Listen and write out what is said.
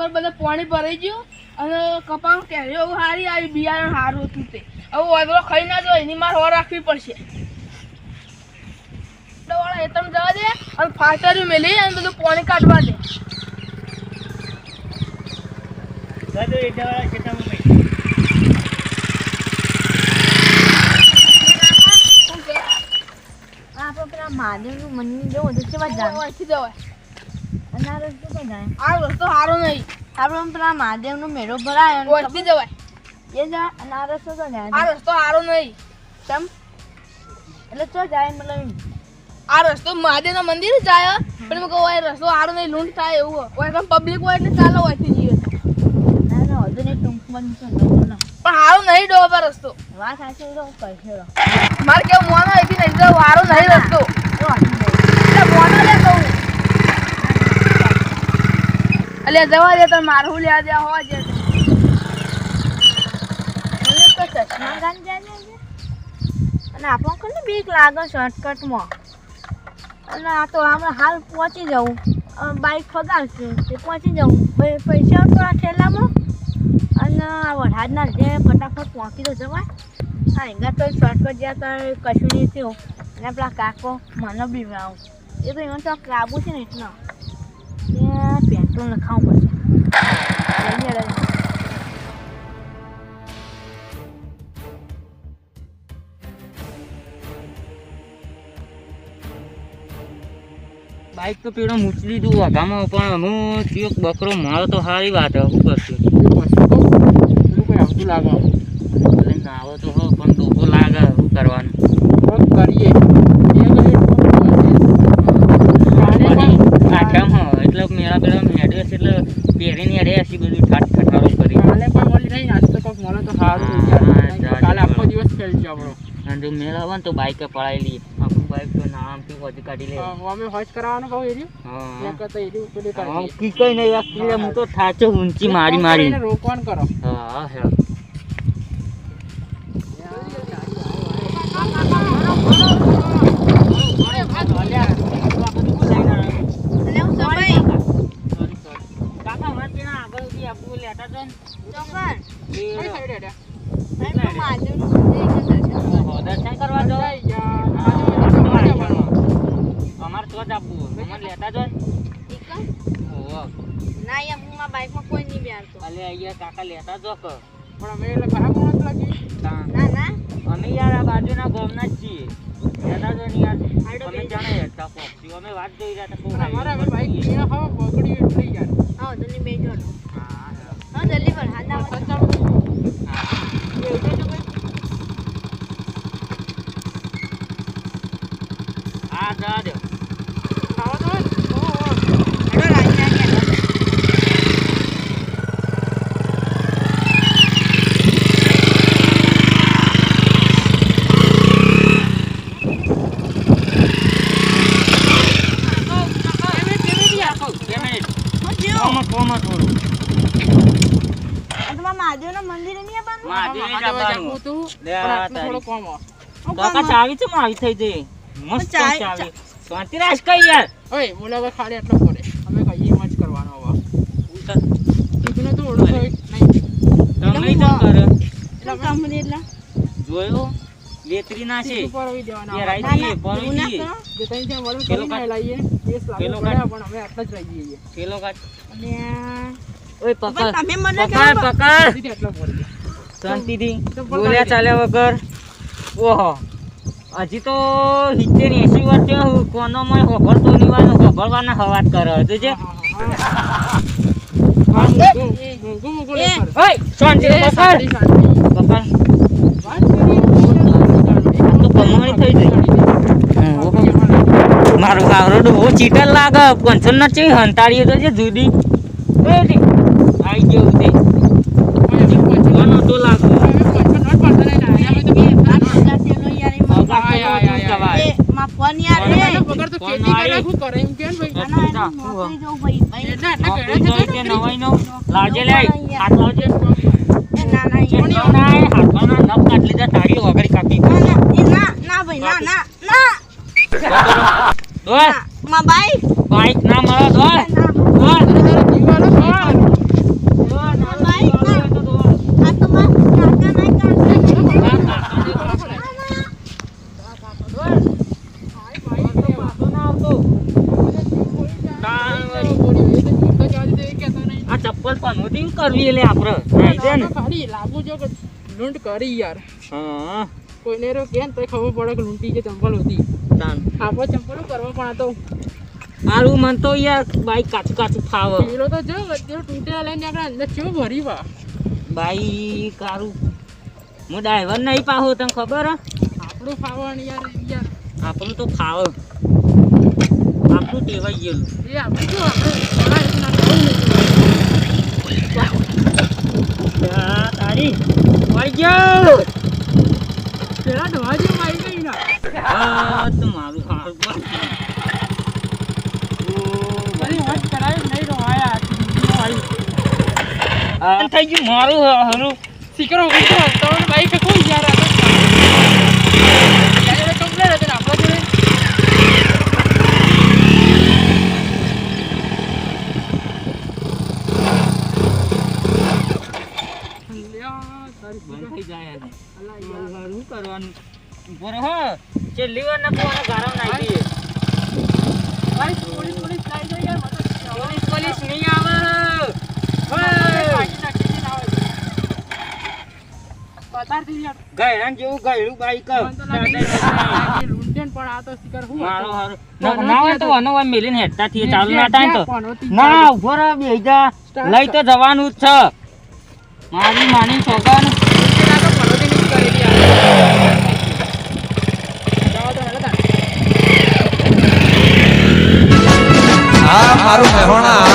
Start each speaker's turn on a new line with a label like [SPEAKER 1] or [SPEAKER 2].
[SPEAKER 1] ઉપર બધા પાણી ભરાઈ ગયું અને કપાસ કેરીઓ સારી આવી બિયારણ સારું હતું તે હવે વાદળો ખાઈ ના જાય એની માર હોર રાખવી પડશે વાળા હેતમ જવા દે અને ફાસ્ટર મેલી અને બધું પાણી કાઢવા દે શું કે?
[SPEAKER 2] આપણે પેલા મહાદેવનું મંદિર જવું તો કેવા
[SPEAKER 1] ઓળખી જવાય
[SPEAKER 2] આ રસ્તો કઈ જાય
[SPEAKER 1] આ રસ્તો સારો નહીં.
[SPEAKER 2] આપણે પેલા મહાદેવનો મેળો ભરાય અને
[SPEAKER 1] જવાય.
[SPEAKER 2] એ જાય અને આ રસ્તો તો જાય
[SPEAKER 1] આ રસ્તો સારો નહીં
[SPEAKER 2] એટલે ચો જાય મતલબ
[SPEAKER 1] આ રસ્તો મહાદેવના મંદિર જાય પણ એમાં કહું આ રસ્તો સારો નહીં લૂંટ થાય એવું હોય. હોય પબ્લિક હોય એટલે ચાલો હોયથી જઈએ.
[SPEAKER 2] ના ના વધુ નહીં ટૂંકમાં
[SPEAKER 1] પણ સારો નહીં ડોબા રસ્તો.
[SPEAKER 2] વાત સાચી તો
[SPEAKER 1] મારે કેવું મોનો અહીંથી નહીં સારો નહીં રસ્તો
[SPEAKER 2] તો વાંચી જાય
[SPEAKER 1] એટલે મોનો લે કહું એટલે જવા દે તો મારું લે દે હો જે
[SPEAKER 2] મને તો ચશ્મા ગાન જાય ને આજે. અને આપણો કોને બીક લાગે શોર્ટકટમાં અને આ તો આપણે હાલ પહોંચી જવું બાઈક ફગાવશું તે પહોંચી જવું પૈસા થોડા થેલામાં અને આ વરસાદના જે ફટાફટ પહોંચી તો જવાય. હા, એના તો શોર્ટકટ જ્યાં તો કશું નહીં થયું. અને પેલા કાકો, મને બીવડાવું એ તો એમાં તો લાંબુ છે ને, એટલો. પેટ્રોલ નખાવું પડશે.
[SPEAKER 3] બાઈક તો પેલો મૂકી દીધું આગામાં પણ હું ચિયોક બકરો મારો તો સારી વાત હે શું કરશું એટલે નાવો તો હો પણ ડોકો લાગે શું કરવાનું? આઠમ એટલે મેળા પેલા છે એટલે પહેરીને અડે હશે બધું ઠાઠ ઠઠારો કરી અને જો મેળા આવે ને તો બાઈકે પડાવી લઈએ. આપણું બાઈક તો નામથી વધુ કાઢી લે. હા હા, કી કઈ નહીં આ કીડે હું તો થાચો ઊંચી મારી મારી.
[SPEAKER 4] રોકવાન કરો.
[SPEAKER 3] હા હે
[SPEAKER 2] અને હું સમય
[SPEAKER 3] કાકા વાત પેલા આગળથી આપવું લેતા હતા ને
[SPEAKER 2] ચોકન
[SPEAKER 3] એ
[SPEAKER 4] કઈ સાઈડ હેડ્યા?
[SPEAKER 2] અને તો મહાદેવનું મંદિર એક જ દર્શન
[SPEAKER 3] કરવા. અમારે તો જ આપવું અમારે લેતા જો
[SPEAKER 2] ના યાર હું મારા બાઈકમાં કોઈ નહીં બેસતો
[SPEAKER 3] અલે અહીંયા કાકા લેતા જો કે
[SPEAKER 4] પણ અમે એટલે લાગી
[SPEAKER 2] ના ના
[SPEAKER 3] અમે યાર આ બાજુના ગામના જ છીએ લેતા જો ને યાર અમે જાણે હેડતા પહોંચ્યું અમે વાત જોઈ રહ્યા હતા
[SPEAKER 4] પણ અમારે બાઈક બગડી એટલે યાર
[SPEAKER 2] તો નહીં બેજો
[SPEAKER 3] હા હા.
[SPEAKER 2] હા જલ્દી કર હાથ આવો
[SPEAKER 4] સચ્ચાનું
[SPEAKER 3] હા જા દો
[SPEAKER 4] ખાવા તો હોય ને? ઓહો, ઓહો.
[SPEAKER 2] હેડો રાજી રાજી
[SPEAKER 3] બે મિનિટ કોમાં કોમાં થોડું.
[SPEAKER 2] મહાદેવના મંદિરે નહીં આવવાનું?
[SPEAKER 3] મહાદેવ
[SPEAKER 4] મહાદેવ
[SPEAKER 3] જવાનું.
[SPEAKER 4] જાગવું હતું,
[SPEAKER 3] લે
[SPEAKER 4] પણ
[SPEAKER 3] આ
[SPEAKER 4] આટલું થોડું. કોમ.
[SPEAKER 3] કાકા ચાવી છે માવી થઈ જઈ. મસ્ત
[SPEAKER 2] ચાવી-
[SPEAKER 3] શાંતિ રાખ કઈ યાર.
[SPEAKER 4] ઓય, બોલાવે ખાલી એટલો પડે. અમે કહીએ એમ જ કરવાનો હવે. કીધું તો ઓળખ નહીં.
[SPEAKER 3] તમે તો કરે.
[SPEAKER 2] એટલે કંપની એટલે?
[SPEAKER 3] જોયો? વેતરી ના છે એ
[SPEAKER 2] એવું ના
[SPEAKER 3] જઈએ
[SPEAKER 2] કરો
[SPEAKER 4] જે વળો કરી
[SPEAKER 3] ના
[SPEAKER 4] લઈએ કેસ લાગુ. પણ અમે આટલા જ રહી જઈએ
[SPEAKER 3] કેલો કાટ
[SPEAKER 2] અને
[SPEAKER 3] ઓય પકડ
[SPEAKER 2] તમે મને
[SPEAKER 3] પકડ પકડ શાંતિથી બોલ્યા ચાલ્યા વગર ઓહો હજી તો સિત્તેર એસી વર્ષે કોનો માં હોભળતો નીવાનો હોભળવાના હવાત કરે હજુ જે. પકડ. પકડ
[SPEAKER 4] વાત કરીએ.
[SPEAKER 3] આ તો કમાણી થઈ. મારો કાગરો ડોહો ચીટર લાગે પંચન ના ચી હંતાડીએ તો છે જુદી. લે, ગયો તે કોનો તો લાગે.
[SPEAKER 2] ફોન યાર એ?
[SPEAKER 4] વગર તો ખેતી
[SPEAKER 3] આવી?
[SPEAKER 4] કરે શું કરે? એમ કે ને ભાઈ
[SPEAKER 2] ના, નોકરી જવું ભાઈ. ભાઈ
[SPEAKER 4] એટલે જતો
[SPEAKER 3] કે નવાઈ નો લાવજે લે. હાથ લાવજે
[SPEAKER 2] ના ના
[SPEAKER 3] ના હાથમાં નખ કાઢી લીધા. તાળી વગર
[SPEAKER 2] માં
[SPEAKER 3] ના મળે તો
[SPEAKER 4] ચપ્પલ પણ નોટિંગ
[SPEAKER 3] કરવી એટલે આપણે.
[SPEAKER 4] ખાલી લાગુ જો લૂંટ કરી યાર.
[SPEAKER 3] હા.
[SPEAKER 4] કોઈને રો કેમ તો ખબર પડે કે લૂંટી જે ચંપલ હતી.
[SPEAKER 3] તાન
[SPEAKER 4] આપો ચંપલો કરવા પણ તો
[SPEAKER 3] મારું મન તો યાર બાઈક કાચું કાચું ફાવે.
[SPEAKER 4] પેલો તો જો બધો તૂટેલા લઈને આપણે અંદર કેવું ભરી વા.
[SPEAKER 3] બાઈક કારું. હું ડ્રાઈવર નહીં પાહો તને ખબર હે?
[SPEAKER 4] આપણું ફાવણ યાર યાર.
[SPEAKER 3] આપણું તો ફાવે. આપણું ટેવાઈ ગયેલું.
[SPEAKER 4] એ આપણે જો આપણે
[SPEAKER 3] તારી. વાઈ ગયો
[SPEAKER 4] જેવું આવી ગઈ
[SPEAKER 3] તો મારું
[SPEAKER 4] નહીં
[SPEAKER 3] આ થઈ ગયું મારું હારું.
[SPEAKER 4] શીકરો ઊભો તો બાઈક કોઈ યાર કમ્પ્લેટ હતું ને આપણા જોડે.
[SPEAKER 3] બંધ થઈ જાય કરવાનું? ના કોને ગારમ.
[SPEAKER 4] ભાઈ, પોલીસ પોલીસ લાઈ યાર
[SPEAKER 3] પોલીસ પોલીસ નહીં આવે. જેવું ગયડું બાઈક.
[SPEAKER 4] તો લાગે કે લૂંટેન પણ આ તો શિકાર હું
[SPEAKER 3] મારો
[SPEAKER 4] હતો.
[SPEAKER 3] ના ના હોય તો અનો મેલીને હેડતા થઈએ. ચાલુ ના થાય તો. ના ઊભો રહો બેહી લઈ તો જવાનું જ છે. મારી માની છોકરા
[SPEAKER 5] મારું મહેણા